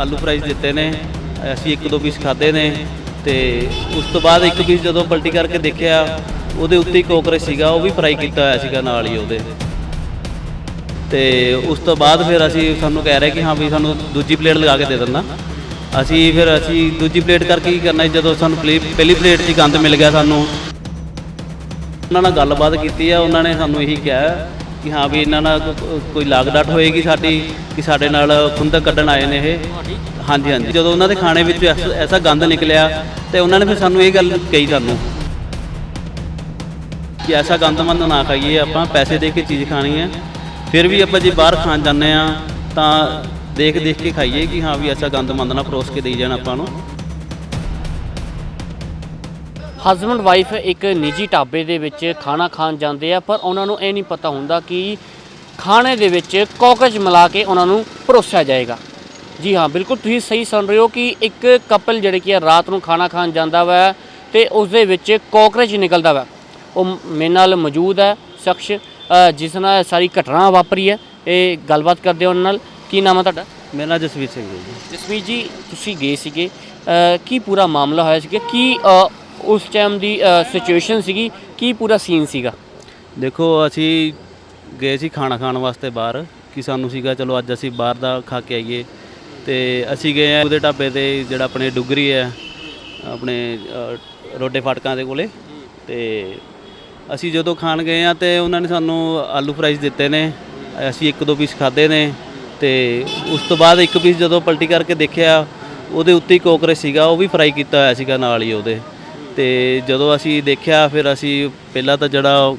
ਆਲੂ ਫਰਾਈਜ਼ ਦਿੱਤੇ ਨੇ, ਅਸੀਂ ਇੱਕ ਦੋ ਪੀਸ ਖਾਦੇ ਨੇ ਤੇ ਉਸ ਤੋਂ ਬਾਅਦ ਇੱਕ ਪੀਸ ਜਦੋਂ ਪਲਟੀ ਕਰਕੇ ਦੇਖਿਆ, ਉਹਦੇ ਉੱਤੇ ਹੀ ਕੋਕਰੇ ਸੀਗਾ, ਉਹ ਵੀ ਫਰਾਈ ਕੀਤਾ ਹੋਇਆ ਸੀਗਾ ਨਾਲ ਹੀ ਉਹਦੇ। ਤੇ ਉਸ ਤੋਂ ਬਾਅਦ ਫਿਰ ਅਸੀਂ ਸਾਨੂੰ ਕਹਿ ਰਹੇ ਕਿ ਹਾਂ ਵੀ ਸਾਨੂੰ ਦੂਜੀ ਪਲੇਟ ਲਗਾ ਕੇ ਦੇ ਦਿੰਦਾ। ਅਸੀਂ ਫਿਰ ਅਸੀਂ ਦੂਜੀ ਪਲੇਟ ਕਰਕੇ ਕੀ ਕਰਨਾ ਜਦੋਂ ਸਾਨੂੰ ਪਲੇ- ਪਹਿਲੀ ਪਲੇਟ 'ਚ ਗੰਦ ਮਿਲ ਗਿਆ ਸਾਨੂੰ। ਉਹਨਾਂ ਨਾਲ ਗੱਲਬਾਤ ਕੀਤੀ ਆ, ਉਹਨਾਂ ਨੇ ਸਾਨੂੰ ਇਹੀ ਕਿਹਾ ਕਿ ਹਾਂ ਵੀ ਇਹਨਾਂ ਨਾਲ ਕੋ- ਕੋਈ ਲਾਗ ਡਾਟ ਹੋਏਗੀ ਸਾਡੀ, ਕਿ ਸਾਡੇ ਨਾਲ ਖੁੰਦਕ ਕੱਢਣ ਆਏ ਨੇ ਇਹ। ਹਾਂਜੀ ਹਾਂਜੀ। ਜਦੋਂ ਉਹਨਾਂ ਦੇ ਖਾਣੇ ਵਿੱਚ ਐਸ- ਐਸਾ ਗੰਦ ਨਿਕਲਿਆ, ਤੇ ਉਹਨਾਂ ਨੇ ਫਿਰ ਸਾਨੂੰ ਇਹ ਗੱਲ ਕਹੀ ਸਾਨੂੰ ਕਿ ਐਸਾ ਗੰਦਮੰਦ ਨਾ ਖਾਈਏ, ਆਪਾਂ ਪੈਸੇ ਦੇ ਕੇ ਚੀਜ਼ ਖਾਣੀ ਹੈ। ਫਿਰ ਵੀ ਆਪਾਂ ਜੇ ਬਾਹਰ ਖਾਣ ਜਾਂਦੇ ਆ ਤਾਂ ਦੇਖ ਦੇਖ ਕੇ ਖਾਈਏ ਕਿ ਹਾਂ ਵੀ ਐਸਾ ਗੰਦਮੰਦ ਨਾ ਪਰੋਸ ਕੇ ਦੇਈ ਜਾਣ ਆਪਾਂ ਨੂੰ। ਹਸਬੰਡ ਵਾਈਫ ਇੱਕ ਨਿੱਜੀ ਢਾਬੇ ਦੇ ਵਿੱਚ ਖਾਣਾ ਖਾਣ ਜਾਂਦੇ ਆ ਪਰ ਉਹਨਾਂ ਨੂੰ ਇਹ ਨਹੀਂ ਪਤਾ ਹੁੰਦਾ ਕਿ ਖਾਣੇ ਦੇ ਵਿੱਚ ਕੋਕਜ ਮਿਲਾ ਕੇ ਉਹਨਾਂ ਨੂੰ ਪਰੋਸਿਆ ਜਾਏਗਾ। ਜੀ ਹਾਂ ਬਿਲਕੁਲ ਤੁਸੀਂ ਸਹੀ ਸੁਣ ਰਹੇ ਹੋ ਕਿ ਇੱਕ ਕਪਲ ਜਿਹੜੇ ਕੀ ਆ ਰਾਤ ਨੂੰ ਖਾਣਾ ਖਾਣ ਜਾਂਦਾ ਵਾ ਤੇ ਉਸ ਦੇ ਵਿੱਚ ਕੋਕਰੇਚ ਨਿਕਲਦਾ ਵਾ। ਉਹ ਮੇਰੇ ਨਾਲ ਮੌਜੂਦ ਹੈ ਸ਼ਖਸ ਜਿਸ ਨਾਲ ਸਾਰੀ ਘਟਨਾ ਵਾਪਰੀ ਹੈ। ਇਹ ਗੱਲਬਾਤ ਕਰਦੇ ਹਾਂ ਉਹਨਾਂ ਨਾਲ। ਕੀ ਨਾਮ ਹੈ ਤੁਹਾਡਾ? ਮੇਰਾ ਨਾਮ ਜਸਵੀਰ ਸਿੰਘ ਹੈ ਜੀ। ਜਸਮੀਤ ਜੀ ਤੁਸੀਂ ਗਏ ਸੀਗੇ। ਕੀ ਪੂਰਾ ਮਾਮਲਾ ਹੋਇਆ ਸੀਗਾ? ਕੀ ਉਸ ਟਾਈਮ ਦੀ ਸਿਚੁਏਸ਼ਨ ਸੀਗੀ। ਕੀ ਪੂਰਾ ਸੀਨ ਸੀਗਾ? ਦੇਖੋ, ਅਸੀਂ ਗਏ ਸੀ ਖਾਣਾ ਖਾਣ ਵਾਸਤੇ ਬਾਹਰ। ਕਿ ਸਾਨੂੰ ਸੀਗਾ, ਚਲੋ ਅੱਜ ਅਸੀਂ ਬਾਹਰ ਦਾ ਖਾ ਕੇ ਆਈਏ। ਤੇ ਅਸੀਂ ਗਏ ਆ ਉਹਦੇ ਢਾਬੇ ਤੇ, ਜਿਹੜਾ ਆਪਣੇ ਡੁਗਰੀ ਹੈ, ਆਪਣੇ ਰੋਡੇ ਫਾਟਕਾਂ ਦੇ ਕੋਲੇ। ਤੇ ਅਸੀਂ ਜਦੋਂ ਖਾਣ ਗਏ ਆ, ਤੇ ਉਹਨਾਂ ਨੇ ਸਾਨੂੰ ਆਲੂ ਫਰਾਈਜ਼ ਦਿੱਤੇ ਨੇ। ਅਸੀਂ ਇੱਕ ਦੋ ਪੀਸ ਖਾਦੇ ਨੇ। ਤੇ ਉਸ ਤੋਂ ਬਾਅਦ ਇੱਕ ਪੀਸ ਜਦੋਂ ਪਲਟੀ ਕਰਕੇ ਦੇਖਿਆ, ਉਹਦੇ ਉੱਤੇ ਹੀ ਕੋਕਰੇ ਸੀਗਾ। ਉਹ ਵੀ ਫਰਾਈ ਕੀਤਾ ਹੋਇਆ ਸੀਗਾ ਨਾਲ ਹੀ ਉਹਦੇ। ਤੇ ਜਦੋਂ ਅਸੀਂ ਦੇਖਿਆ, ਫਿਰ ਅਸੀਂ ਪਹਿਲਾਂ ਤਾਂ ਜਿਹੜਾ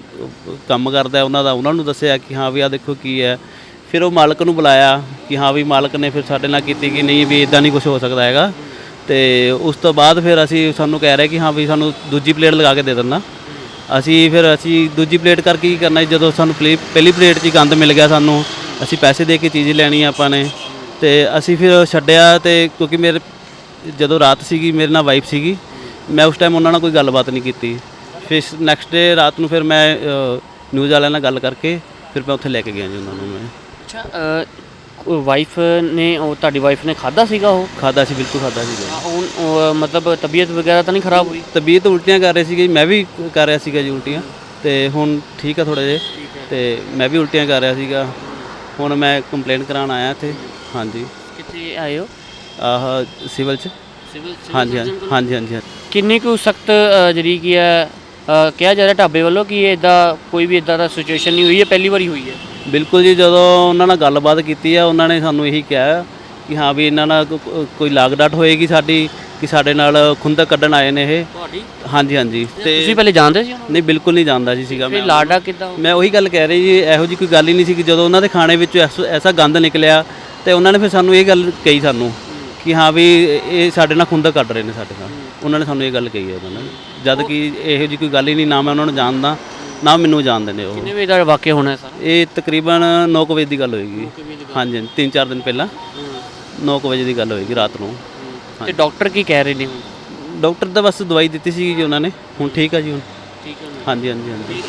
ਕੰਮ ਕਰਦਾ ਉਹਨਾਂ ਦਾ, ਉਹਨਾਂ ਨੂੰ ਦੱਸਿਆ ਕਿ ਹਾਂ ਵੀ ਆ ਦੇਖੋ ਕੀ ਹੈ। ਫਿਰ ਉਹ ਮਾਲਕ ਨੂੰ ਬੁਲਾਇਆ ਕਿ ਹਾਂ ਵੀ ਮਾਲਕ ਨੇ ਫਿਰ ਸਾਡੇ ਨਾਲ ਕੀਤੀ ਕਿ ਨਹੀਂ ਵੀ ਇਦਾਂ ਨਹੀਂ ਕੁਝ ਹੋ ਸਕਦਾ ਹੈਗਾ। ਤੇ ਉਸ ਤੋਂ ਬਾਅਦ ਫਿਰ ਅਸੀਂ ਸਾਨੂੰ ਕਹਿ ਰਹੇ ਕਿ ਹਾਂ ਵੀ ਸਾਨੂੰ ਦੂਜੀ ਪਲੇਟ ਲਗਾ ਕੇ ਦੇ ਦਿੰਦਾ। ਅਸੀਂ ਫਿਰ ਅਸੀਂ ਦੂਜੀ ਪਲੇਟ ਕਰਕੇ ਕੀ ਕਰਨਾ ਜਦੋਂ ਸਾਨੂੰ ਪਲੇ- ਪਹਿਲੀ ਪਲੇਟ 'ਚ ਹੀ ਗੰਦ ਮਿਲ ਗਿਆ ਸਾਨੂੰ, ਅਸੀਂ ਪੈਸੇ ਦੇ ਕੇ ਚੀਜ਼ ਲੈਣੀ ਆਪਾਂ ਨੇ। ਤੇ ਅਸੀਂ ਫਿਰ ਛੱਡਿਆ ਤੇ ਕਿਉਂਕਿ ਮੇਰੇ, ਜਦੋਂ ਰਾਤ ਸੀਗੀ, ਮੇਰੇ ਨਾਲ ਵਾਈਫ ਸੀਗੀ ਮੈਂ ਉਸ ਟਾਈਮ ਉਹਨਾਂ ਨਾਲ ਕੋਈ ਗੱਲਬਾਤ ਨਹੀਂ ਕੀਤੀ। ਫਿਰ ਨੈਕਸਟ ਡੇ ਰਾਤ ਨੂੰ ਫਿਰ ਮੈਂ ਨਿਊਜ਼ ਵਾਲਿਆਂ ਨਾਲ ਗੱਲ ਕਰਕੇ ਫਿਰ ਮੈਂ ਉੱਥੇ ਲੈ ਕੇ ਗਿਆ ਜੀ ਉਹਨਾਂ ਨੂੰ ਮੈਂ। ਅੱਛਾ ਵਾਈਫ ਨੇ ਉਹ ਤੁਹਾਡੀ ਵਾਈਫ ਨੇ ਖਾਦਾ ਸੀਗਾ ਉਹ? ਖਾਦਾ ਸੀ ਬਿਲਕੁਲ ਖਾਦਾ ਸੀ ਉਹ ਮਤਲਬ ਤਬੀਅਤ ਵਗੈਰਾ ਤਾਂ ਨਹੀਂ ਖਰਾਬ ਹੋਈ? ਤਬੀਅਤ ਉਲਟੀਆਂ ਕਰ ਰਹੀ ਸੀਗੀ ਮੈਂ ਵੀ ਕਰ ਰਿਹਾ ਸੀਗਾ ਜੀ ਉਲਟੀਆਂ। ਤੇ ਹੁਣ ਠੀਕ ਆ ਥੋੜਾ ਜਿਹਾ। ਤੇ ਮੈਂ ਵੀ ਉਲਟੀਆਂ ਕਰ ਰਿਹਾ ਸੀਗਾ। ਹੁਣ ਮੈਂ ਕੰਪਲੇਂਟ ਕਰਾਉਣ ਆਇਆ ਇੱਥੇ। ਹਾਂਜੀ। ਕਿੱਥੇ ਆਏ ਹੋ? ਆਹ ਸਿਵਲ ਚ। ਸਿਵਲ ਹਾਂਜੀ ਹਾਂਜੀ ਹਾਂਜੀ। ਕਿੰਨੀ ਕੁ ਸਖਤ ਜਿਹੜੀ ਕੀ ਹੈ ਅ, ਕਿਹਾ ਜਾ ਰਿਹਾ ਢਾਬੇ ਵੱਲੋਂ ਕਿ ਇਦਾਂ ਕੋਈ ਵੀ ਇਦਾਂ ਦਾ ਸਿਚੁਏਸ਼ਨ ਨਹੀਂ ਹੋਈ ਹੈ ਪਹਿਲੀ ਵਾਰੀ ਹੋਈ ਹੈ? ਬਿਲਕੁਲ ਜੀ ਜਦੋਂ ਉਹਨਾਂ ਨਾਲ ਗੱਲਬਾਤ ਕੀਤੀ ਆ ਉਹਨਾਂ ਨੇ ਸਾਨੂੰ ਇਹੀ ਕਿਹਾ ਕਿ ਹਾਂ ਵੀ ਇਹਨਾਂ ਨਾਲ ਕੋ- ਕੋਈ ਲਾਗ ਡਾਟ ਹੋਏਗੀ ਸਾਡੀ ਕਿ ਸਾਡੇ ਨਾਲ ਖੁੰਦਕ ਕੱਢਣ ਆਏ ਨੇ ਇਹ। ਤੁਹਾਡੀ? ਹਾਂਜੀ ਹਾਂਜੀ। ਤੇ ਤੁਸੀਂ ਪਹਿਲੇ ਜਾਣਦੇ ਸੀ ਉਹਨੂੰ ਨਹੀਂ ਬਿਲਕੁਲ ਨਹੀਂ ਜਾਣਦਾ ਜੀ ਸੀਗਾ ਫਿਰ ਮੈਂ। ਲਾਡਾ ਕਿੱਦਾਂ ਮੈਂ ਉਹੀ ਗੱਲ ਕਹਿ ਰਹੀ ਜੀ ਇਹੋ ਜੀ ਕੋਈ ਗੱਲ ਹੀ ਨਹੀਂ ਸੀ ਕਿ ਜਦੋਂ ਉਹਨਾਂ ਦੇ ਖਾਣੇ ਵਿੱਚ ਐਸ- ਐਸਾ ਗੰਦ ਨਿਕਲਿਆ ਤੇ ਉਹਨਾਂ ਨੇ ਫਿਰ ਸਾਨੂੰ ਇਹ ਗੱਲ ਕਹੀ ਸਾਨੂੰ ਕਿ ਹਾਂ ਵੀ ਇਹ ਸਾਡੇ ਨਾਲ ਖੁੰਦਕ ਕੱਢ ਰਹੇ ਨੇ ਸਾਡੇ ਨਾਲ। ਉਹਨਾਂ ਨੇ ਸਾਨੂੰ ਇਹ ਗੱਲ ਕਹੀ ਹੈ ਉਹਨਾਂ ਨੇ। ਜਦ ਕਿ ਇਹੋ ਜੀ ਕੋਈ ਗੱਲ ਹੀ ਨਹੀਂ ਨਾ ਮੈਂ ਉਹਨਾਂ ਨੂੰ ਜਾਣਦਾ ਨਾ ਮੈਨੂੰ ਜਾਣਦੇ ਨੇ ਉਹ। ਕਿੰਨੇ ਵਜੇ ਦਾ ਵਾਕਿਆ ਹੋਣਾ ਹੈ ਸਾਰਾ? ਇਹ ਤਕਰੀਬਨ 9 ਵਜੇ ਦੀ ਗੱਲ ਹੋਏਗੀ। ਹਾਂਜੀ ਹਾਂਜੀ, ਤਿੰਨ ਚਾਰ ਦਿਨ ਪਹਿਲਾਂ। 9 ਵਜੇ ਦੀ ਗੱਲ ਹੋਏਗੀ ਰਾਤ ਨੂੰ। ਤੇ ਡਾਕਟਰ ਕੀ ਕਹਿ ਰਹੇ ਨੇ ਹੁਣ? ਡਾਕਟਰ ਤਾਂ ਬਸ ਦਵਾਈ ਦਿੱਤੀ ਸੀ ਜੀ ਉਹਨਾਂ ਨੇ। ਹੁਣ ਠੀਕ ਆ ਜੀ ਹੁਣ। ਠੀਕ ਹੈ ਹਾਂਜੀ ਹਾਂਜੀ ਹਾਂਜੀ।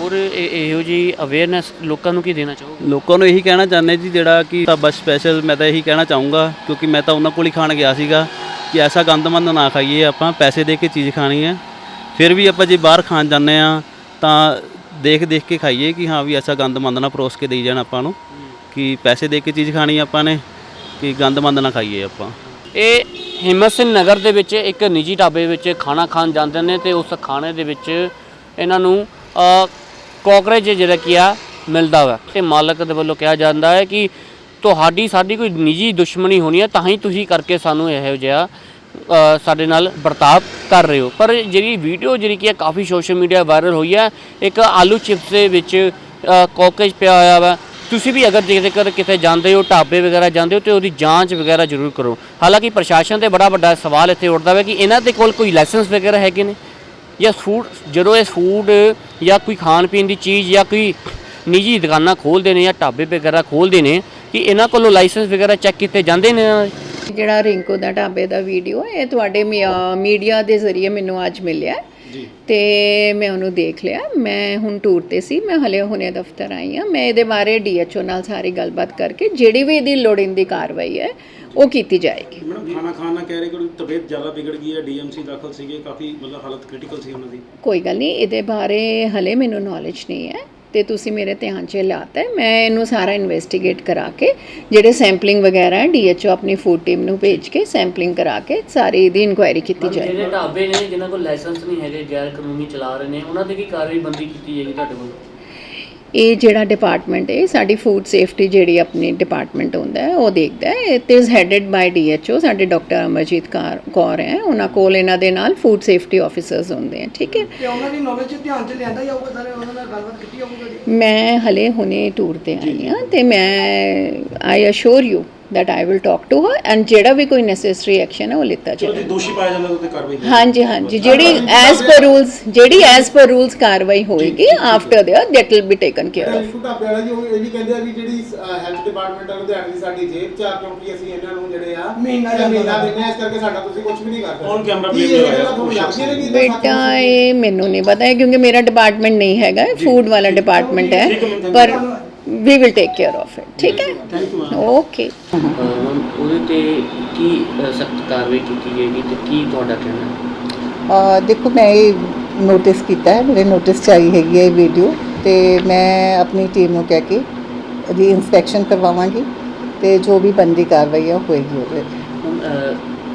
ਹੋਰ ਇਹ- ਇਹੋ ਜੀ ਅਵੇਅਰਨੈਸ ਲੋਕਾਂ ਨੂੰ ਕੀ ਦੇਣਾ ਚਾਹੋਗੇ? ਲੋਕਾਂ ਨੂੰ ਇਹੀ ਕਹਿਣਾ ਚਾਹੁੰਦੇ ਜੀ ਜਿਹੜਾ ਕਿ ਤਾਂ ਬਸ ਸਪੈਸ਼ਲ ਮੈਂ ਤਾਂ ਇਹੀ ਕਹਿਣਾ ਚਾਹੂੰਗਾ ਕਿਉਂਕਿ ਮੈਂ ਤਾਂ ਉਹਨਾਂ ਕੋਲ ਹੀ ਖਾਣ ਗਿਆ ਸੀਗਾ। ਕਿ ਐਸਾ ਗੰਦਮੰਦ ਨਾ ਖਾਈਏ, ਆਪਾਂ ਪੈਸੇ ਦੇ ਕੇ ਚੀਜ਼ ਖਾਣੀ ਹੈ। ਫਿਰ ਵੀ ਆਪਾਂ ਜੇ ਬਾਹਰ ਖਾਣ ਜਾਂਦੇ ਆ ਤਾਂ ਦੇਖ ਦੇਖ ਕੇ ਖਾਈਏ ਕਿ ਹਾਂ ਵੀ ਐਸਾ ਗੰਦਮੰਦ ਨਾ ਪਰੋਸ ਕੇ ਦੇਈ ਜਾਣ ਆਪਾਂ ਨੂੰ, ਕਿ ਪੈਸੇ ਦੇ ਕੇ ਚੀਜ਼ ਖਾਣੀ ਆਪਾਂ ਨੇ, ਕਿ ਗੰਦਮੰਦ ਨਾ ਖਾਈਏ ਆਪਾਂ। ਇਹ ਹਿੰਮਤ ਸਿੰਘ ਨਗਰ ਦੇ ਵਿੱਚ ਇੱਕ ਨਿੱਜੀ ਢਾਬੇ ਵਿੱਚ ਖਾਣਾ ਖਾਣ ਜਾਂਦੇ ਨੇ ਤੇ ਉਸ ਖਾਣੇ ਦੇ ਵਿੱਚ ਇਹਨਾਂ ਨੂੰ ਕੋਕਰੇਜ ਜਿਹੜਾ ਕੀ ਆ, ਮਿਲਦਾ ਵਾ। ਤੇ ਮਾਲਕ ਦੇ ਵੱਲੋਂ ਕਿਹਾ ਜਾਂਦਾ ਹੈ ਕਿ ਤੁਹਾਡੀ ਸਾਡੀ ਕੋਈ ਨਿੱਜੀ ਦੁਸ਼ਮਣੀ ਹੋਣੀ ਹੈ ਤਾਂ ਹੀ ਤੁਸੀਂ ਕਰਕੇ ਸਾਨੂੰ ਇਹੋ ਜਿਹਾ ਸਾਡੇ ਨਾਲ ਵਰਤਾਵ ਕਰ ਰਹੇ ਹੋ। ਪਰ ਜਿਹੜੀ ਵੀਡੀਓ ਜਿਹੜੀ ਕਿ ਕਾਫੀ ਸੋਸ਼ਲ ਮੀਡੀਆ ਵਾਇਰਲ ਹੋਈ ਹੈ ਇੱਕ ਆਲੂ ਚਿਪਸ ਦੇ ਵਿੱਚ ਕੋਕਰੇਜ ਪਿਆ ਹੋਇਆ ਵਾ। ਤੁਸੀਂ ਵੀ ਅਗਰ ਜੇਕਰ ਕਿਤੇ ਜਾਂਦੇ ਹੋ, ਢਾਬੇ ਵਗੈਰਾ ਜਾਂਦੇ ਹੋ, ਤੇ ਉਹਦੀ ਜਾਂਚ ਵਗੈਰਾ ਜ਼ਰੂਰ ਕਰੋ। ਹਾਲਾਂਕਿ ਪ੍ਰਸ਼ਾਸਨ ਤੇ ਬੜਾ ਵੱਡਾ ਸਵਾਲ ਇੱਥੇ ਉੱਠਦਾ ਹੈ ਕਿ ਇਹਨਾਂ ਦੇ ਕੋਲ ਕੋਈ ਲਾਇਸੈਂਸ ਵਗੈਰਾ ਹੈਗੇ ਨੇ? ਜਾਂ ਫੂਡ ਜਦੋਂ ਇਹ ਫੂਡ ਜਾਂ ਕੋਈ ਖਾਣ ਪੀਣ ਦੀ ਚੀਜ਼ ਜਾਂ ਕੋਈ ਨਿੱਜੀ ਦੁਕਾਨਾਂ ਖੋਲਦੇ ਨੇ ਜਾਂ ਢਾਬੇ ਵਗੈਰਾ ਖੋਲਦੇ ਨੇ ਕਿ ਇਹਨਾਂ ਕੋਲੋਂ ਲਾਇਸੈਂਸ ਵਗੈਰਾ ਚੈੱਕ ਕੀਤੇ ਜਾਂਦੇ ਨੇ? ਜਿਹੜਾ ਰਿੰਕੂ ਦਾ ਢਾਬੇ ਦਾ ਵੀਡੀਓ ਇਹ ਤੁਹਾਡੇ ਮੀਡੀਆ ਦੇ ਜ਼ਰੀਏ ਮੈਨੂੰ ਅੱਜ ਮਿਲਿਆ ਜੀ। ਤੇ ਮੈਂ ਉਹਨੂੰ ਦੇਖ ਲਿਆ। ਮੈਂ ਹੁਣ ਟੂਰ ਤੇ ਸੀ ਮੈਂ ਹਲੇ ਹੁਣੇ ਦਫ਼ਤਰ ਆਈ ਹਾਂ। ਮੈਂ ਇਹਦੇ ਬਾਰੇ ਡੀਐਚਓ ਨਾਲ ਸਾਰੀ ਗੱਲਬਾਤ ਕਰਕੇ ਜਿਹੜੀ ਵੀ ਇਹਦੀ ਲੋੜੀਂਦੀ ਕਾਰਵਾਈ ਹੈ ਉਹ ਕੀਤੀ ਜਾਏਗੀ। ਮੈਡਮ ਖਾਣਾ ਖਾਣ ਨਾਲ ਕਹਿ ਰਹੇ ਕਿ ਤਬੀਅਤ ਜ਼ਿਆਦਾ ਵਿਗੜ ਗਈ ਹੈ। ਡੀਐਮਸੀ ਦਾਖਲ ਸੀਗੇ ਕਾਫੀ ਮਤਲਬ ਹਾਲਤ ਕ੍ਰਿਟੀਕਲ ਸੀ ਉਹਨਾਂ ਦੀ। ਕੋਈ ਗੱਲ ਨਹੀਂ ਇਹਦੇ ਬਾਰੇ ਹਲੇ ਮੈਨੂੰ ਨੌਲੇਜ ਨਹੀਂ ਹੈ। ਤੇ ਤੁਸੀਂ ਮੇਰੇ ਧਿਆਨ 'ਚ ਲਿਆਤਾ ਹੈ। ਮੈਂ ਇਹਨੂੰ ਸਾਰਾ ਇਨਵੈਸਟੀਗੇਟ ਕਰਾ ਕੇ ਜਿਹੜੇ ਸੈਂਪਲਿੰਗ ਵਗੈਰਾ ਹੈ ਡੀਐਚਓ ਆਪਣੀ ਫੂਡ ਟੀਮ ਨੂੰ ਭੇਜ ਕੇ ਸੈਂਪਲਿੰਗ ਕਰਾ ਕੇ ਸਾਰੀ ਇਹਦੀ ਇਨਕੁਆਇਰੀ ਕੀਤੀ ਜਾਏਗੀ ਜਿਹੜੇ ਢਾਬੇ ਨੇ ਜਿਨ੍ਹਾਂ ਕੋਲ ਲਾਇਸੈਂਸ ਨਹੀਂ ਹੈਗੇ ਗੈਰ ਕਾਨੂੰਨੀ ਚਲਾ ਰਹੇ ਨੇ ਉਹਨਾਂ ਤੇ ਕੀ ਕਾਰਵਾਈ ਬੰਦੀ ਕੀਤੀ ਜਾਏਗੀ ਤੁਹਾਡੇ ਵੱਲੋਂ ਇਹ ਜਿਹੜਾ ਡਿਪਾਰਟਮੈਂਟ ਹੈ ਸਾਡੀ ਫੂਡ ਸੇਫਟੀ ਜਿਹੜੀ ਆਪਣੀ ਡਿਪਾਰਟਮੈਂਟ ਹੁੰਦਾ ਹੈ ਉਹ ਦੇਖਦਾ ਹੈ। It is headed by DHO ਸਾਡੇ ਡਾਕਟਰ ਅਮਰਜੀਤ ਕਾਰ- ਹੈ। ਉਹਨਾਂ ਕੋਲ ਇਹਨਾਂ ਦੇ ਨਾਲ ਫੂਡ ਸੇਫਟੀ ਆਫੀਸਰਸ ਹੁੰਦੇ ਆ ਠੀਕ ਹੈ? ਤੇ ਉਹਨਾਂ ਦੀ ਨੌਲੇਜ ਚ ਧਿਆਨ ਚ ਲਿਆਂਦਾ ਜਾਊਗਾ ਸਾਰੇ ਉਹਨਾਂ ਨਾਲ ਗੱਲਬਾਤ ਕੀਤੀ ਜਾਊਗੀ ਤੁਹਾਡੀ? ਮੈਂ ਹਲੇ ਹੁਣੇ ਟੂਰ ਤੇ ਆਈ ਹਾਂ ਤੇ ਮੈਂ I assure you that I will talk to her and ਜਿਹੜਾ ਵੀ ਕੋਈ ਨੈਸੈਸਰੀ ਐਕਸ਼ਨ ਹੈ ਉਹ ਲਿੱਤਾ ਜੇ ਦੋਸ਼ੀ ਪਾਇਆ ਜਾਂਦਾ ਤਾਂ ਉਹਤੇ ਕਾਰਵਾਈ। ਹਾਂਜੀ ਹਾਂਜੀ। ਜਿਹੜੀ ਐਸ ਪਰ ਰੂਲਸ ਜਿਹੜੀ ਐਸ ਪਰ ਰੂਲਸ ਕਾਰਵਾਈ ਹੋਏਗੀ after there that will be taken care of Rinku ਢਾਬੇ ਵਾਲਾ ਜੀ ਉਹ ਇਹ ਵੀ ਕਹਿੰਦੇ ਆ ਵੀ ਜਿਹੜੀ ਹੈਲਥ ਡਿਪਾਰਟਮੈਂਟ ਆ ਲੁਧਿਆਣੇ ਦੀ ਸਾਡੀ ਜੇਬ ਚ ਆ ਕਿਉਂਕਿ ਅਸੀਂ ਇਹਨਾਂ ਨੂੰ ਜਿਹੜੇ ਆ ਮਹੀਨਾ ਮਹੀਨਾ ਦਿੰਦੇ ਆ ਇਸ ਕਰਕੇ ਸਾਡਾ ਤੁਸੀਂ ਕੁਝ ਵੀ ਨਹੀਂ ਕਰਦੇ। On camera ਕੀ play ਇਹ ਹੋਇਆ ਗੱਲਾਂ ਤੁਹਾਨੂੰ ਲੱਗਦੀਆਂ ਨੇ ਕਿ ਇੱਦਾਂ ਸੱਚ ਬੇਟਾ ਇਹ ਮੈਨੂੰ ਨਹੀਂ ਪਤਾ ਹੈ ਕਿਉਂਕਿ ਮੇਰਾ ਡਿਪਾਰਟਮੈਂਟ ਨਹੀਂ ਹੈਗਾ ਫੂਡ ਵਾਲਾ ਡਿਪਾਰਟਮੈਂਟ ਹੈ. ਪਰ we will take care of it ਠੀਕ ਹੈ thank you ma'am okay ma'am ਉਹਦੇ ਤੇ ਕੀ ਸਖਤ ਕਾਰਵਾਈ ਕੀਤੀ ਜਾਏਗੀ ਤੇ ਕੀ ਤੁਹਾਡਾ ਕਹਿਣਾ? ਹੈ ਅ, ਦੇਖੋ ਮੈਂ ਇਹ ਨੋਟਿਸ ਕੀਤਾ ਹੈ ਮੇਰੇ ਨੋਟਿਸ 'ਚ ਆਈ ਹੈਗੀ ਹੈ ਇਹ ਵੀਡੀਓ ਤੇ ਮੈਂ ਆਪਣੀ ਟੀਮ ਨੂੰ ਕਹਿ ਕੇ ਇਹਦੀ ਇਨਸਪੈਕਸ਼ਨ ਕਰਵਾਵਾਂਗੀ ਤੇ ਜੋ ਵੀ ਬੰਦੀ ਕਾਰਵਾਈ ਉਹ ਹੋਏਗੀ ਉਹਦੇ ਤੇ। ਹੁਣ ਅਹ,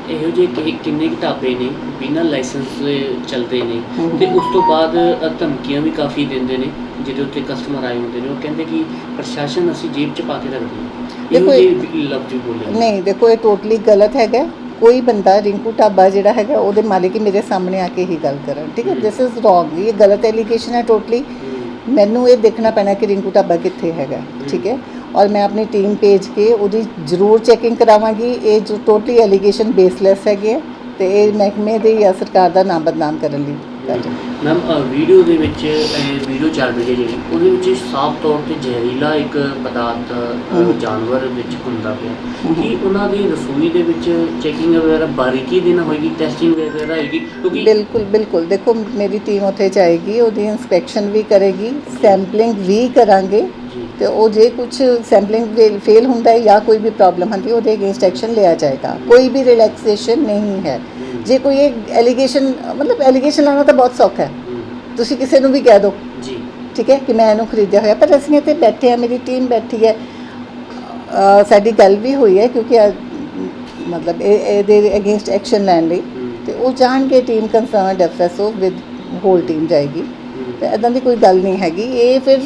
ਇਹੋ ਜਿਹੇ ਕਿ- ਕਿੰਨੇ ਕੁ ਢਾਬੇ ਨੇ ਬਿਨਾਂ ਲਾਇਸੈਂਸ ਦੇ ਚੱਲਦੇ ਨੇ ਤੇ ਉਸ ਤੋਂ ਬਾਅਦ ਧਮਕੀਆਂ ਵੀ ਕਾਫੀ ਦਿੰਦੇ ਨੇ ਜਿਹਦੇ ਉੱਤੇ ਕਸਟਮਰ ਆਏ ਹੁੰਦੇ ਨੇ ਉਹ ਕਹਿੰਦੇ ਕਿ ਪ੍ਰਸ਼ਾਸਨ ਅਸੀਂ ਜੇਬ 'ਚ ਪਾ ਕੇ ਰੱਖਦੇ ਹਾਂ ਇਹੋ ਦੇਖੋ ਇਹ- ਜਿਹੇ ਲਫ਼ਜ਼ ਬੋਲੇ ਨਹੀਂ ਦੇਖੋ ਇਹ ਟੋਟਲੀ ਗਲਤ ਹੈਗਾ। ਕੋਈ ਬੰਦਾ ਰਿੰਕੂ ਢਾਬਾ ਜਿਹੜਾ ਹੈਗਾ ਉਹਦੇ ਮਾਲਿਕ ਹੀ ਮੇਰੇ ਸਾਹਮਣੇ ਆ ਕੇ ਹੀ ਗੱਲ ਕਰਨ ਠੀਕ ਹੈ ਦਿਸ ਇਜ਼ ਰੋਂਗ ਇਹ ਗਲਤ ਐਲੀਗੇਸ਼ਨ ਹੈ ਟੋਟਲੀ ਮੈਨੂੰ ਇਹ ਦੇਖਣਾ ਪੈਣਾ ਕਿ ਰਿੰਕੂ ਢਾਬਾ ਕਿੱਥੇ ਹੈਗਾ। ਠੀਕ ਹੈ? ਔਰ ਮੈਂ ਆਪਣੀ ਟੀਮ ਭੇਜ ਕੇ ਉਹਦੀ ਜ਼ਰੂਰ ਚੈਕਿੰਗ ਕਰਾਵਾਂਗੀ। ਇਹ ਜੋ ਟੋਟਲੀ ਐਲੀਗੇਸ਼ਨ ਬੇਸਲੈਸ ਹੈਗੇ ਤੇ ਇਹ ਮਹਿਕਮੇ ਦੇ ਜਾਂ ਸਰਕਾਰ ਦਾ ਨਾਮ ਬਦਨਾਮ ਕਰਨ ਲਈ। ਮੈਮ ਵੀਡੀਓ ਦੇ ਵਿੱਚ ਵੀਡੀਓ ਚੱਲ ਰਹੀ ਹੈ ਜਿਹੜੀ ਉਹਦੇ ਵਿੱਚ ਸਾਫ਼ ਤੌਰ ਤੇ ਜ਼ਹਿਰੀਲਾ ਇੱਕ ਪਦਾਰਥ। ਜਾਨਵਰ ਵਿੱਚ ਹੁੰਦਾ ਪਿਆ। ਕੀ ਉਹਨਾਂ ਦੀ ਰਸੋਈ ਦੇ ਵਿੱਚ ਚੈਕਿੰਗ ਵਗੈਰਾ ਬਾਰੀਕੀ ਦੇ ਨਾਲ ਹੋਏਗੀ ਟੈਸਟਿੰਗ ਵਗੈਰਾ ਹੋਏਗੀ? ਕਿਉਂਕਿ ਬਿਲਕੁਲ ਬਿਲਕੁਲ। ਦੇਖੋ ਮੇਰੀ ਟੀਮ ਉੱਥੇ ਜਾਏਗੀ ਉਹਦੀ ਇਨਸਪੈਕਸ਼ਨ ਵੀ ਕਰੇਗੀ ਸੈਂਪਲਿੰਗ ਵੀ ਕਰਾਂਗੇ। ਤੇ ਉਹ ਜੇ ਕੁਝ ਸੈਂਪਲਿੰਗ ਫੇਲ ਹੁੰਦਾ ਹੈ ਜਾਂ ਕੋਈ ਵੀ ਪ੍ਰੋਬਲਮ ਹੁੰਦੀ ਉਹਦੇ ਅਗੇਂਸਟ ਐਕਸ਼ਨ ਲਿਆ ਜਾਏਗਾ। ਕੋਈ ਵੀ ਰਿਲੈਕਸੇਸ਼ਨ ਨਹੀਂ ਹੈ। ਜੇ ਕੋਈ ਇਹ ਐਲੀਗੇਸ਼ਨ ਮਤਲਬ ਐਲੀਗੇਸ਼ਨ ਲਾਉਣਾ ਤਾਂ ਬਹੁਤ ਸੌਖਾ ਹੈ। ਤੁਸੀਂ ਕਿਸੇ ਨੂੰ ਵੀ ਕਹਿ ਦਿਓ ਜੀ। ਠੀਕ ਹੈ ਕਿ ਮੈਂ ਇਹਨੂੰ ਖਰੀਦਿਆ ਹੋਇਆ। ਪਰ ਅਸੀਂ ਇੱਥੇ ਬੈਠੇ ਆ ਮੇਰੀ ਟੀਮ ਬੈਠੀ ਹੈ। ਸਾਡੀ ਗੱਲ ਵੀ ਹੋਈ ਹੈ ਕਿਉਂਕਿ ਮਤਲਬ ਇਹ ਇਹਦੇ ਅਗੇਂਸਟ ਐਕਸ਼ਨ ਲੈਣ ਲਈ। ਤੇ ਉਹ ਜਾਣਗੇ team concerned FSO with whole team ਜਾਏਗੀ। ਤੇ ਇਦਾਂ ਦੀ ਕੋਈ ਗੱਲ ਨਹੀਂ ਹੈਗੀ। ਇਹ ਫਿਰ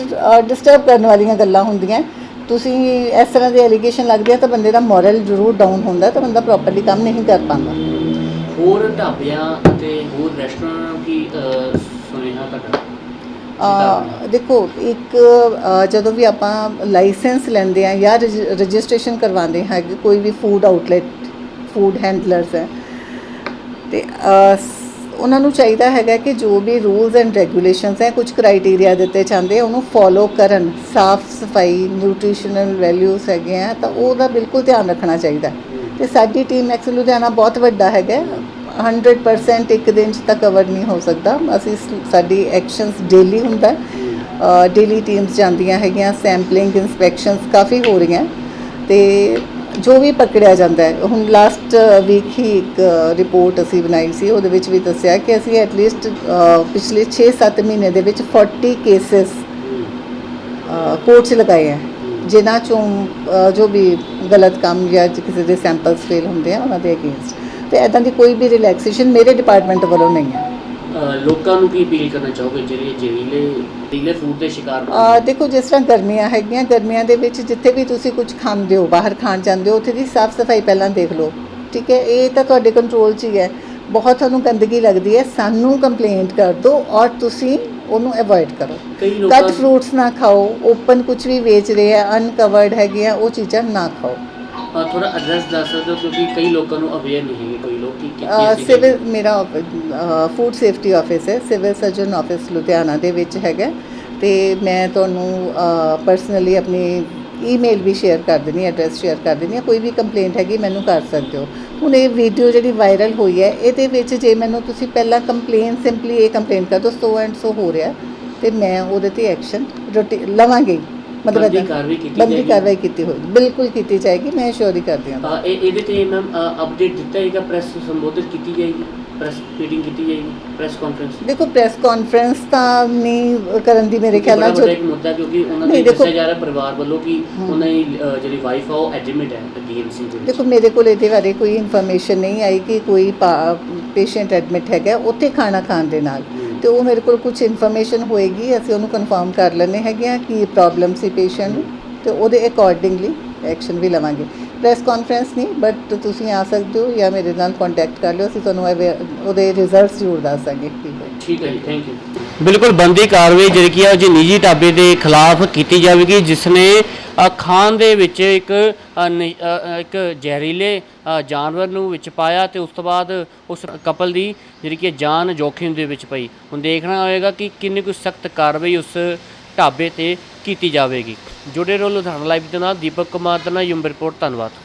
ਡਿਸਟਰਬ ਕਰਨ ਵਾਲੀਆਂ ਗੱਲਾਂ ਹੁੰਦੀਆਂ। ਤੁਸੀਂ ਇਸ ਤਰ੍ਹਾਂ ਦੇ ਐਲੀਗੇਸ਼ਨ ਲੱਗਦੇ ਆ ਤਾਂ ਬੰਦੇ ਦਾ ਮੋਰਲ ਜ਼ਰੂਰ ਡਾਊਨ ਹੁੰਦਾ ਤਾਂ ਬੰਦਾ ਪ੍ਰੋਪਰਲੀ ਕੰਮ ਨਹੀਂ ਕਰ ਪਾਉਂਦਾ। ਹੋਰ ਢਾਬਿਆਂ ਅਤੇ ਹੋਰ ਰੈਸਟੋਰੈਂਟਾਂ ਨੂੰ ਕੀ ਅਹ, ਸੁਨੇਹਾ ਅ, ਦੇਖੋ ਇੱਕ ਅ, ਜਦੋਂ ਵੀ ਆਪਾਂ ਲਾਇਸੈਂਸ ਲੈਂਦੇ ਆ ਜਾਂ ਰਜਿਸਟ੍ਰੇਸ਼ਨ ਕਰਵਾਉਂਦੇ ਹਾਂ ਕਿ ਕੋਈ ਵੀ ਫੂਡ ਆਊਟਲੈਟ ਫੂਡ ਹੈਂਡਲਰਸ ਹੈ। ਤੇ ਅ, ਉਹਨਾਂ ਨੂੰ ਚਾਹੀਦਾ ਹੈਗਾ ਕਿ ਜੋ ਵੀ ਰੂਲਸ ਐਂਡ ਰੈਗੂਲੇਸ਼ਨਸ ਹੈ ਕੁਝ ਕ੍ਰਾਈਟੇਰੀਆ ਦਿੱਤੇ ਜਾਂਦੇ ਆ, ਉਹਨੂੰ ਫੋਲੋ ਕਰਨ। ਸਾਫ਼ ਸਫ਼ਾਈ ਨਿਊਟ੍ਰੀਸ਼ਨਲ ਵੈਲਿਊਸ ਹੈਗੇ ਆ, ਤਾਂ ਉਹਦਾ ਬਿਲਕੁਲ ਧਿਆਨ ਰੱਖਣਾ ਚਾਹੀਦਾ। ਹੈ। ਤੇ ਸਾਡੀ ਟੀਮ ਐਕਸ ਲੁਧਿਆਣਾ ਬਹੁਤ ਵੱਡਾ ਹੈਗਾ 100% ਇੱਕ ਦਿਨ ਚ ਤਾਂ ਕਵਰ ਨਹੀਂ ਹੋ ਸਕਦਾ। ਅਸੀਂ ਸ- ਸਾਡੀ ਐਕਸ਼ਨਸ ਡੇਲੀ ਹੁੰਦਾ। ਡੇਲੀ ਟੀਮਸ ਜਾਂਦੀਆਂ ਹੈਗੀਆਂ ਸੈਂਪਲਿੰਗ ਇਨਸਪੈਕਸ਼ਨਸ ਕਾਫੀ ਹੋ ਰਹੀਆਂ। ਤੇ ਜੋ ਵੀ ਪਕੜਿਆ ਜਾਂਦਾ ਹੈ, ਹੁਣ ਲਾਸਟ ਵੀਕ ਹੀ ਇੱਕ ਰਿਪੋਰਟ ਅਸੀਂ ਬਣਾਈ ਸੀ, ਉਹਦੇ ਵਿੱਚ ਵੀ ਦੱਸਿਆ ਕਿ ਅਸੀਂ ਐਟਲੀਸਟ ਪਿਛਲੇ 6-7 ਮਹੀਨੇ ਦੇ ਵਿੱਚ 40 ਕੇਸਸ ਕੋਰਟ 'ਚ ਲਗਾਏ ਹੈ। ਜਿਨ੍ਹਾਂ ਚੋਂ ਜੋ ਵੀ ਗਲਤ ਕੰਮ ਜਾਂ ਕਿਸੇ ਦੇ ਸੈਂਪਲਸ ਫੇਲ ਹੁੰਦੇ ਆ, ਉਹਨਾਂ ਦੇ ਅਗੇਂਸਟ ਤੇ ਐਦਾਂ ਦੀ ਕੋਈ ਵੀ ਰਿਲੈਕਸੇਸ਼ਨ ਮੇਰੇ ਡਿਪਾਰਟਮੈਂਟ ਵੱਲੋਂ ਨਹੀਂ ਹੈ। ਲੋਕਾਂ ਨੂੰ ਕੀ ਅਪੀਲ ਕਰਨਾ ਚਾਹੋਗੇ? ਜਿਹੜੇ ਜ਼ਹਿਰੀਲੇ ਜ਼ਹਿਰੀਲੇ ਫੂਡ ਦੇ ਸ਼ਿਕਾਰ ਆ ਦੇਖੋ ਜਿਸ ਤਰ੍ਹਾਂ ਗਰਮੀਆਂ ਹੈਗੀਆਂ ਗਰਮੀਆਂ ਦੇ ਵਿੱਚ ਜਿੱਥੇ ਵੀ ਤੁਸੀਂ ਕੁਝ ਖਾਂਦੇ ਹੋ ਬਾਹਰ ਖਾਣ ਜਾਂਦੇ ਹੋ ਉੱਥੇ ਦੀ ਸਾਫ਼ ਸਫ਼ਾਈ ਪਹਿਲਾਂ ਦੇਖ ਲਓ ਠੀਕ ਹੈ? ਇਹ ਤਾਂ ਤੁਹਾਡੇ ਕੰਟਰੋਲ 'ਚ ਹੀ ਹੈ। ਬਹੁਤ ਤੁਹਾਨੂੰ ਗੰਦਗੀ ਲੱਗਦੀ ਹੈ ਸਾਨੂੰ ਕੰਪਲੇਂਟ ਕਰ ਦਿਓ ਔਰ ਤੁਸੀਂ ਉਹਨੂੰ ਅਵੋਇਡ ਕਰੋ। ਕੱਟ ਫਰੂਟਸ ਨਾ ਖਾਓ ਓਪਨ ਕੁਝ ਵੀ ਵੇਚ ਰਹੇ ਆ ਅਨਕਵਰਡ ਹੈਗੇ ਆ ਉਹ ਚੀਜ਼ਾਂ ਨਾ ਖਾਓ। ਥੋੜਾ ਐਡਰੈਸ ਦੱਸ ਹੋ ਕਿਉਂਕਿ ਕਈ ਲੋਕਾਂ ਨੂੰ ਅਵੇਅਰ ਨਹੀਂ ਕੋਈ। ਲੋਕ ਕਿ ਸਿਵਲ ਮੇਰਾ ਫੂਡ ਸੇਫਟੀ ਆਫਿਸ ਹੈ ਸਿਵਲ ਸਰਜਨ ਆਫਿਸ ਲੁਧਿਆਣਾ ਦੇ ਵਿੱਚ ਹੈਗਾ ਤੇ ਮੈਂ ਤੁਹਾਨੂੰ ਪਰਸਨਲੀ ਆਪਣੀ ਈਮੇਲ ਵੀ ਸ਼ੇਅਰ ਕਰ ਦਿੰਦੀ ਐਡਰੈਸ ਸ਼ੇਅਰ ਕਰ ਦਿੰਦੀ ਹਾਂ। ਕੋਈ ਵੀ ਕੰਪਲੇਂਟ ਹੈਗੀ ਮੈਨੂੰ ਕਰ ਸਕਦੇ ਹੋ। ਹੁਣ ਇਹ ਵੀਡੀਓ ਜਿਹੜੀ ਵਾਇਰਲ ਹੋਈ ਹੈ ਇਹਦੇ ਵਿੱਚ ਜੇ ਮੈਨੂੰ ਤੁਸੀਂ ਪਹਿਲਾਂ ਕੰਪਲੇਨ ਸਿੰਪਲੀ ਇਹ ਕੰਪਲੇਂਟ ਕਰ ਦਿਓ ਸੋ ਐਂਡ ਸੋ ਹੋ ਰਿਹਾ ਤੇ ਮੈਂ ਉਹਦੇ ਤੇ ਐਕਸ਼ਨ ਲਵਾਂਗੀ। ਮਤਲਬ ਬਣਦੀ ਏਦਾਂ- ਕਾਰਵਾਈ ਕੀਤੀ ਬਣਦੀ ਜਾਏਗੀ? ਕਾਰਵਾਈ ਕੀਤੀ ਹੋਈ ਬਿਲਕੁਲ ਕੀਤੀ ਜਾਏਗੀ ਮੈਂ ਸ਼ੋਰੀ ਕਰਦੀ ਹਾਂ। ਅ, ਇਹ ਇਹਦੇ ਤੇ ਮੈਮ ਅਪਡੇਟ ਦਿੱਤਾ ਜਾਏਗਾ ਪ੍ਰੈਸ ਸੰਬੋਧਿਤ ਕੀਤੀ ਜਾਏਗੀ ਪ੍ਰੈਸ ਮੀਟਿੰਗ ਕੀਤੀ ਜਾਏਗੀ ਪ੍ਰੈਸ ਕਾਨਫਰੰਸ ਦੇਖੋ ਪ੍ਰੈਸ ਕਾਨਫਰੰਸ ਤਾਂ ਨਹੀਂ ਕਰਨ ਦੀ ਮੇਰੇ ਖਿਆਲ ਨਾਲ ਇੱਕ ਮੁੱਦਾ ਕਿਉਂਕਿ ਉਹਨਾਂ ਨਹੀਂ, ਦੇ ਦੇਖੋ- ਦੱਸਿਆ ਜਾ ਰਿਹਾ ਪਰਿਵਾਰ ਵੱਲੋਂ ਕਿ ਉਹਨਾਂ ਦੀ ਅ, ਜਿਹੜੀ ਵਾਈਫ ਆ ਉਹ ਐਡਮਿਟ ਹੈ ਡੀਐਮਸੀ ਦੇ ਵਿੱਚ। ਦੇਖੋ ਮੇਰੇ ਕੋਲ ਇਹਦੇ ਬਾਰੇ ਕੋਈ ਇਨਫੋਰਮੇਸ਼ਨ ਨਹੀਂ ਆਈ ਕਿ ਕੋਈ ਪੇਸ਼ੈਂਟ ਐਡਮਿਟ ਹੈਗਾ ਉੱਥੇ ਖਾਣਾ ਖਾਣ ਦੇ ਨਾਲ। ਤੇ ਉਹ ਮੇਰੇ ਕੋਲ ਕੁਝ ਇਨਫੋਰਮੇਸ਼ਨ ਹੋਏਗੀ, ਅਸੀਂ ਉਹਨੂੰ ਕਨਫਰਮ ਕਰ ਲੈਣੇ ਹੈਗੇ ਆ ਕਿ ਪ੍ਰੋਬਲਮ ਸੀ ਪੇਸ਼ੈਂਟ ਨੂੰ ਤੇ ਉਹਦੇ ਅਕੋਰਡਿੰਗਲੀ ਐਕਸ਼ਨ ਵੀ ਲਵਾਂਗੇ। ਪ੍ਰੈਸ ਕਾਨਫਰੰਸ ਨਹੀਂ ਬਟ ਤੁਸੀਂ ਆ ਸਕਦੇ ਹੋ ਜਾਂ ਮੇਰੇ ਨਾਲ ਕੰਟੈਕਟ ਕਰ ਲਿਓ, ਅਸੀਂ ਤੁਹਾਨੂੰ aware- ਉਹਦੇ ਰਿਜ਼ਲਟਸ ਜ਼ਰੂਰ ਦੱਸ ਦਾਂਗੇ। ਕੀ ਹੋਇਆ ਠੀਕ ਹੈ ਜੀ ਥੈਂਕ ਯੂ ਬਿਲਕੁਲ ਬੰਦੀ ਕਾਰਵਾਈ ਜਿਹੜੀ ਕੀ ਹੈ ਉਹ ਜੀ ਨਿੱਜੀ ਢਾਬੇ ਦੇ ਖਿਲਾਫ ਕੀਤੀ ਜਾਵੇਗੀ ਜਿਸ ਨੇ ਅ, ਖਾਣ ਦੇ ਵਿੱਚ ਇੱਕ ਅ, ਨ- ਅ, ਅ, ਇੱਕ ਜ਼ਹਿਰੀਲੇ ਅ, ਜਾਨਵਰ ਨੂੰ ਵਿੱਚ ਪਾਇਆ ਤੇ ਉਸ ਤੋਂ ਬਾਅਦ ਉਸ ਕਪਲ ਦੀ ਜਿਹੜੀ ਕਿ ਜਾਨ ਜੋਖਿਮ ਦੇ ਵਿੱਚ ਪਈ। ਹੁਣ ਦੇਖਣਾ ਹੋਏਗਾ ਕਿ ਕਿੰਨੀ ਕੁ ਸਖਤ ਕਾਰਵਾਈ ਉਸ ਢਾਬੇ ਤੇ ਕੀਤੀ ਜਾਵੇਗੀ। ਜੁੜੇ ਰਹੋ ਲੁਧਿਆਣਾ ਲਾਈਵ ਦੇ ਨਾਲ ਦੀਪਕ ਕੁਮਾਰ ਦਾ ਨਾਲ ਯੂਮ ਰਿਪੋਰਟ ਧੰਨਵਾਦ।